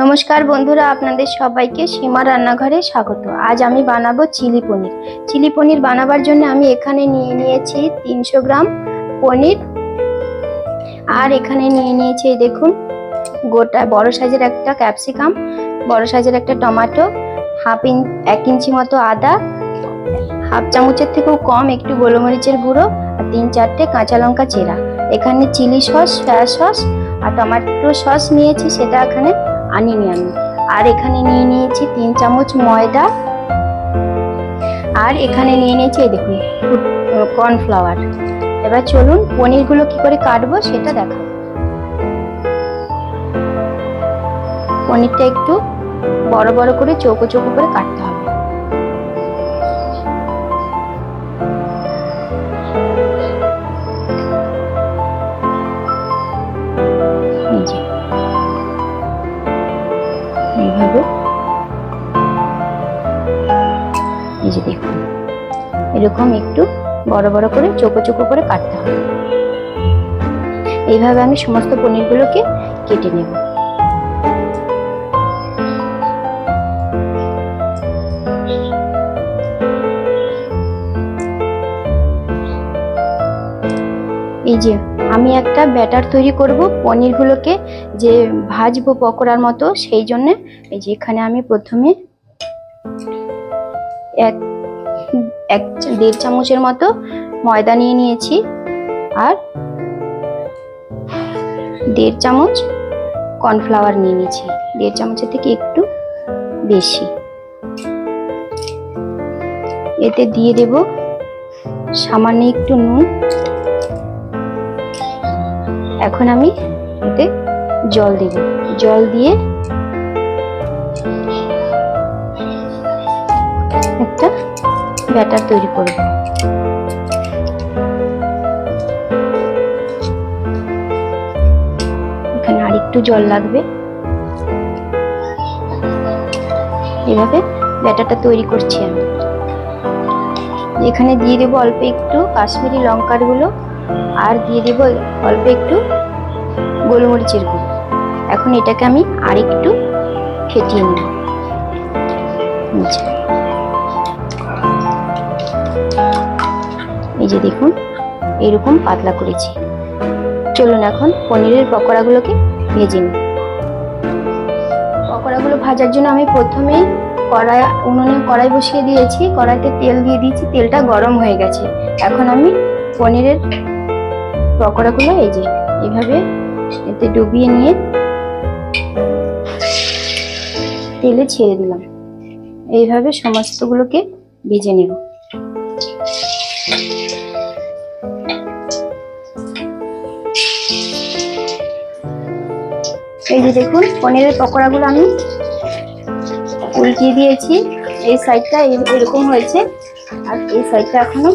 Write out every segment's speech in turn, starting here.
নমস্কার বন্ধুরা, আপনাদের সবাইকে সীমা রান্নাঘরে স্বাগত। আজ আমি বানাবো চিলি পনির। চিলি পনির বানাবার জন্য আমি এখানে নিয়ে নিয়েছি তিনশো গ্রাম পনির। আর এখানে নিয়ে নিয়েছি, দেখুন, গোটা বড় সাইজের একটা ক্যাপসিকাম, বড় সাইজের একটা টমেটো, হাফ ইঞ্চ এক ইঞ্চি মতো আদা, হাফ চামচের থেকেও কম একটু গোলমরিচের গুঁড়ো, আর তিন চারটে কাঁচা লঙ্কা চেরা। এখানে চিলি সস সয়া সস আর টমেটো সস নিয়েছি, সেটা এখানে আনিনি আমি। আর এখানে নিয়ে নিয়েছি তিন চামচ ময়দা। আর এখানে নিয়ে নিয়েছি দেখুন, কর্নফ্লাওয়ার। এবার চলুন পনিরগুলো কি করে কাটবো সেটা দেখাবো। পনিরটা একটু বড় বড় করে, চৌকো চৌকো করে কাটতে হবে। এরকম একটু বড় বড় করে, চোখো চোখো করে কাটতে হবে। এইভাবে আমি সমস্ত পনিরগুলোকে কেটে নেব। এই যে, আমি একটা ব্যাটার তৈরি করব পনিরগুলোকে, যে ভাজবো পকোড়ার মতো, সেই জন্য এই যে এখানে আমি প্রথমে এক এক দেড় চামচের মতো ময়দা নিয়ে নিয়েছি। আর দেড় চামচ কর্নফ্লাওয়ার নিয়ে নিয়েছি। দেড় চামচের থেকে একটু বেশি। এতে দিয়ে দেব সামান্য একটু নুন। এখন আমি এতে জল দেব। জল দিয়ে ব্যাটার তৈরি করব। এখানে আরেকটু জল লাগবে। এভাবে ব্যাটারটা তৈরি করছি আমি। এখানে দিয়ে দেবো অল্প একটু কাশ্মীরি লঙ্কারগুলো আর দিয়ে দেব অল্প একটু গোলমরিচের গুঁড়ো। এখন এটাকে আমি আরেকটু ফেটিয়ে নেব। যে দেখুন। এরকম পাতলা করেছি। চলুন এখন পনিরের পকোড়াগুলোকে ভেজে নিই। পকোড়াগুলো ভাজার জন্য আমি প্রথমেই কড়াই, উনুনে কড়াই বসিয়ে দিয়েছি। কড়াইতে তেল দিয়ে দিয়েছি। তেলটা গরম হয়ে গেছে। এখন আমি পনিরের পকোড়াগুলো এই যে এইভাবে এতে ডুবিয়ে নিয়ে তেলে ছেড়ে দিলাম। এইভাবে সমস্তগুলোকে ভেজে নেব। এই যে দেখুন, পনিরের পকোড়াগুলো আমি উল্টিয়ে দিয়েছি। এই সাইডটা এরকম হয়েছে, আর এই সাইডটা এখনও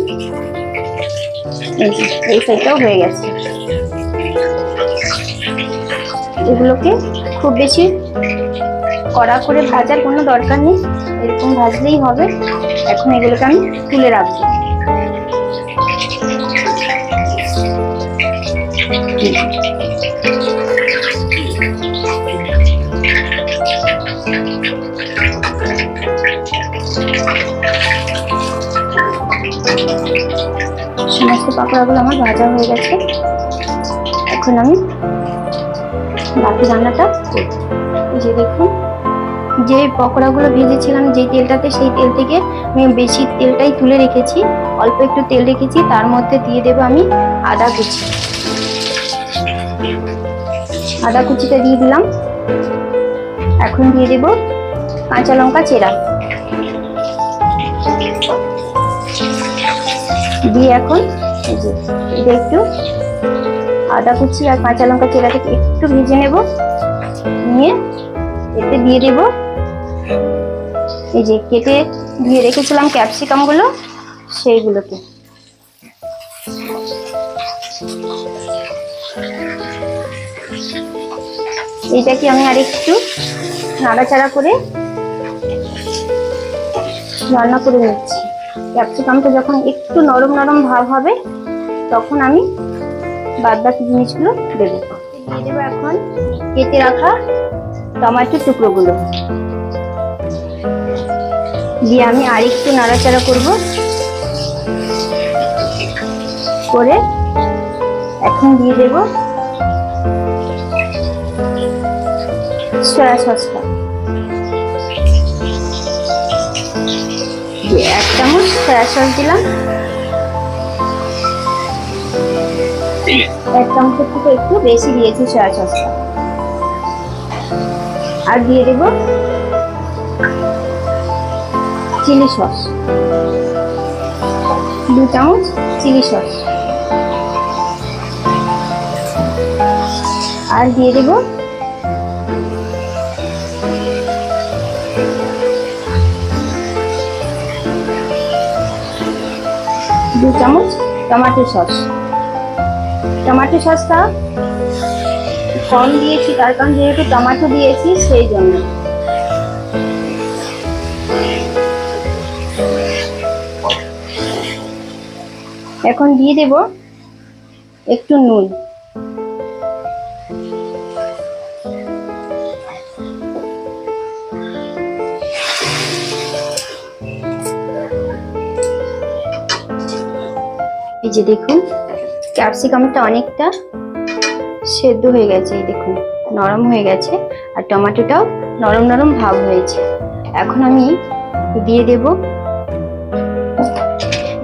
এই সাইডটাও হয়ে গেছে। এগুলোকে খুব বেশি কড়া করে ভাজার কোনো দরকার নেই, এরকম ভাজলেই হবে। এখন এগুলোকে আমি তুলে রাখব। সমস্ত পাকোড়াগুলো আমার ভাজা হয়ে গেছে। এখন আমি বাকি রান্নাটা এই যে দেখুন, যে পকোড়াগুলো ভেজেছিলাম যে তেলটাতে, সেই তেল থেকে আমি বেশি তেলটাই তুলে রেখেছি। অল্প একটু তেল রেখেছি, তার মধ্যে দিয়ে দেবো আমি আদা কুচি। আদা কুচিটা দিয়ে দিলাম। এখন দিয়ে দেবো কাঁচা লঙ্কা চেরা। দিয়ে এখন একটু আদা কুচি আর কাঁচা লঙ্কা চেরাটাকে একটু ভেজে নেব। নিয়ে এতে দিয়ে দেব। এই যে কেটে দিয়ে রেখেছিলাম ক্যাপসিকামগুলো, সেইগুলোকে। এইটাকে আমি আরেকটু নাড়াচাড়া করে রান্না করে নিচ্ছি। ক্যাপসিকামটা যখন একটু নরম নরম ভাব হবে, তখন আমি বাদ বাকি জিনিসগুলো দেবো। দিয়ে দেবো এখন কেটে রাখা টমেটোর টুকরোগুলো। দিয়ে আমি আরেকটু নাড়াচাড়া করব। করে এখন দিয়ে দেব সয়া সসটা। এক চামচ সয়া সস দিলাম। এক চামচের থেকে একটু বেশি দিয়েছি সয়া সসটা আর দিয়ে দেব চিলি সস দু চামচ চিলি সস আর দিয়ে দেব দু চামচ টমাটো সস। টমাটো সসটা কম দিয়েছি, তার কারণ যেহেতু টমাটো দিয়েছি সেই জন্য। এখন দিয়ে দেব একটু নুন। যে দেখুন ক্যাপসিকামটা অনেকটা সেদ্ধ হয়ে গেছে, এই দেখুন, নরম হয়ে গেছে, আর টমেটোটাও নরম নরম ভাব হয়েছে। এখন আমি দিয়ে দেব,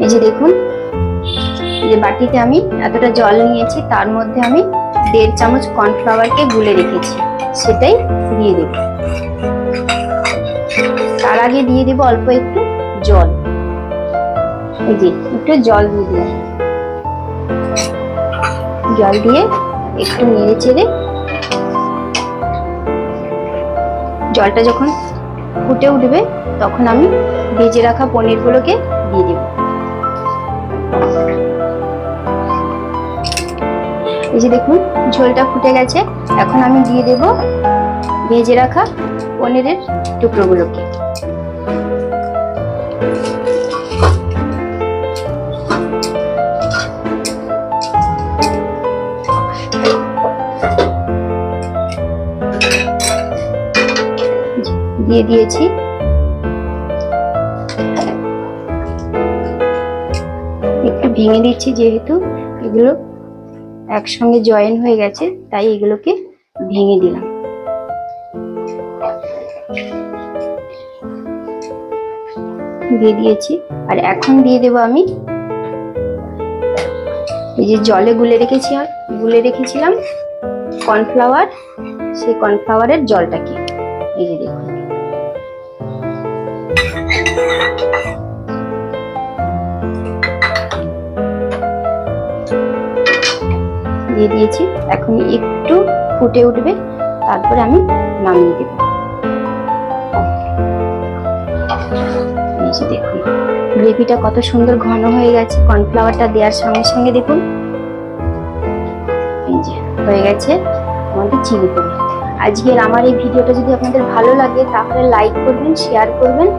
এই যে দেখুন যে বাটিতে আমি এতটা জল নিয়েছি, তার মধ্যে আমি দেড় চামচ কর্নফ্লাওয়ারকে গুলে রেখেছি, সেটাই দিয়ে দেব। তার আগে দিয়ে দেব অল্প একটু জল। এই যে, একটু জল দিয়ে দিলাম। জল দিয়ে একটু নেড়ে চেড়ে জলটা যখন ফুটে উঠবে, তখন আমি ভেজে রাখা পনিরগুলোকে দিয়ে দেব। এই যে দেখুন, ঝোলটা ফুটে গেছে। এখন আমি দিয়ে দেব ভেজে রাখা পনিরের টুকরোগুলোকে। দিয়ে দিয়েছি। একটু ভেঙে দিচ্ছি যেহেতু, এগুলো একসঙ্গে জয়েন হয়ে গেছে, তাই এগুলোকে ভেঙে দিলাম। দিয়ে দিয়েছি। আর এখন দিয়ে দেবো আমি, এই যে জলে গুলে রেখেছি, গুলে রেখেছিলাম কর্নফ্লাওয়ার সেই কর্নফ্লাওয়ারের জলটাকে। এই যে দেখুন। দিয়ে দিয়েছি। এখন একটু ফুটে উঠবে। তারপরে আমি নামিয়ে দেব। দেখুন, গ্রেভিটা কত সুন্দর ঘন হয়ে গেছে। কর্নফ্লাওয়ারটা দেওয়ার সঙ্গে সঙ্গে দেখুন। হয়ে গেছে আমাদের চিলি পনির। আজকের আমার এই ভিডিওটা যদি আপনাদের ভালো লাগে, তাহলে লাইক করবেন শেয়ার করবেন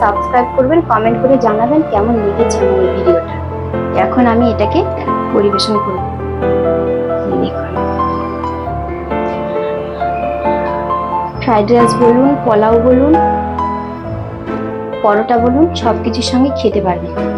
সাবস্ক্রাইব করবেন কমেন্ট করে জানাবেন কেমন লেগেছে আমার এই ভিডিওটা। এখন আমি এটাকে পরিবেশন করব। ফ্রাইড রাইস বলুন পোলাও বলুন পরোটা বলুন সব কিছুর সঙ্গে খেতে পারবেন